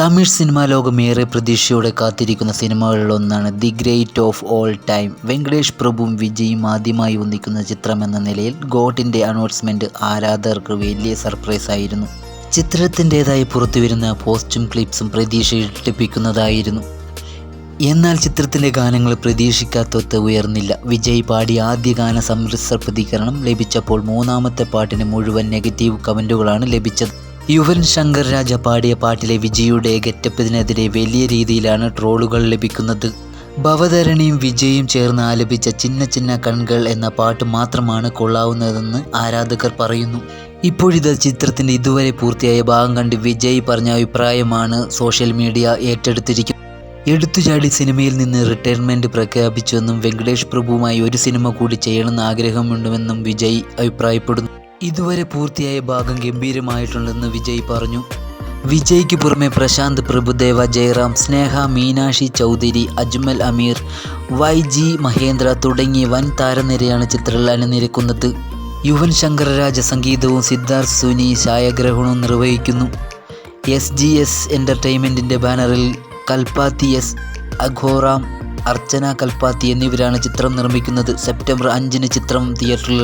Tamil cinema ലോകം ഏറെ പ്രതീക്ഷയോടെ കാത്തിരിക്കുന്ന സിനിമകളിലൊന്നാണ് the great of all time. Venkatesh പ്രഭുവും വിജയും ആദ്യമായി ഒന്നിക്കുന്ന ചിത്രമെന്ന നിലയിൽ ഗോട്ടിന്റെ അനൗൺസ്മെന്റ് ആരാധകർക്ക് വലിയ സർപ്രൈസ് ആയിരുന്നു ചിത്രത്തിന്റേതായി പുറത്തുവരുന്ന പോസ്റ്റും ക്ലിപ്സും പ്രതീക്ഷ ഇട്ടിപ്പിക്കുന്നതായിരുന്നു എന്നാൽ ചിത്രത്തിന്റെ ഗാനങ്ങൾ പ്രതീക്ഷിക്കാത്തൊത്ത് ഉയർന്നില്ല. വിജയ് പാടി ആദ്യ ഗാന സമ്മിശ്ര പ്രതികരണം ലഭിച്ചപ്പോൾ മൂന്നാമത്തെ പാട്ടിന് മുഴുവൻ നെഗറ്റീവ് കമന്റുകളാണ് ലഭിച്ചത്. യുവൻ ശങ്കർ രാജ പാടിയ പാട്ടിലെ വിജയുടെ ഗെറ്റപ്പതിനെതിരെ വലിയ രീതിയിലാണ് ട്രോളുകൾ ലഭിക്കുന്നത്. ഭവതരണിയും വിജയും ചേർന്ന് ആലപിച്ച ചിന്ന ചിന്ന കൺകൾ എന്ന പാട്ട് മാത്രമാണ് കൊള്ളാവുന്നതെന്ന് ആരാധകർ പറയുന്നു. ഇപ്പോഴിത് ചിത്രത്തിന്റെ ഇതുവരെ പൂർത്തിയായ ഭാഗം കണ്ട് വിജയ് പറഞ്ഞ അഭിപ്രായമാണ് സോഷ്യൽ മീഡിയ ഏറ്റെടുത്തിരിക്കുന്നത്. എടുത്തുചാടി സിനിമയിൽ നിന്ന് റിട്ടയർമെന്റ് പ്രഖ്യാപിച്ചുവെന്നും വെങ്കടേഷ് പ്രഭുവുമായി ഒരു സിനിമ കൂടി ചെയ്യണമെന്ന് ആഗ്രഹമുണ്ടെന്നും വിജയ് അഭിപ്രായപ്പെടുന്നു. ഇതുവരെ പൂർത്തിയായ ഭാഗം ഗംഭീരമായിട്ടുണ്ടെന്ന് വിജയ് പറഞ്ഞു. വിജയ്ക്ക് പുറമെ പ്രശാന്ത് പ്രഭുദേവ ജയറാം സ്നേഹ മീനാക്ഷി ചൗധരി അജ്മൽ അമീർ വൈ ജി മഹേന്ദ്ര തുടങ്ങിയ വൻ താരനിരയാണ് ചിത്രത്തിൽ അണിനിരക്കുന്നത്. യുവൻ ശങ്കരരാജ സംഗീതവും സിദ്ധാർത്ഥ് സുനി ഛായാഗ്രഹണവും നിർവഹിക്കുന്നു. എസ് ജി എസ് എന്റർടൈൻമെന്റിന്റെ ബാനറിൽ കൽപ്പാത്തി എസ് അഘോറാം അർച്ചന കൽപ്പാത്തി എന്നിവരാണ് ചിത്രം നിർമ്മിക്കുന്നത്. സെപ്റ്റംബർ അഞ്ചിന് ചിത്രം തിയേറ്ററിൽ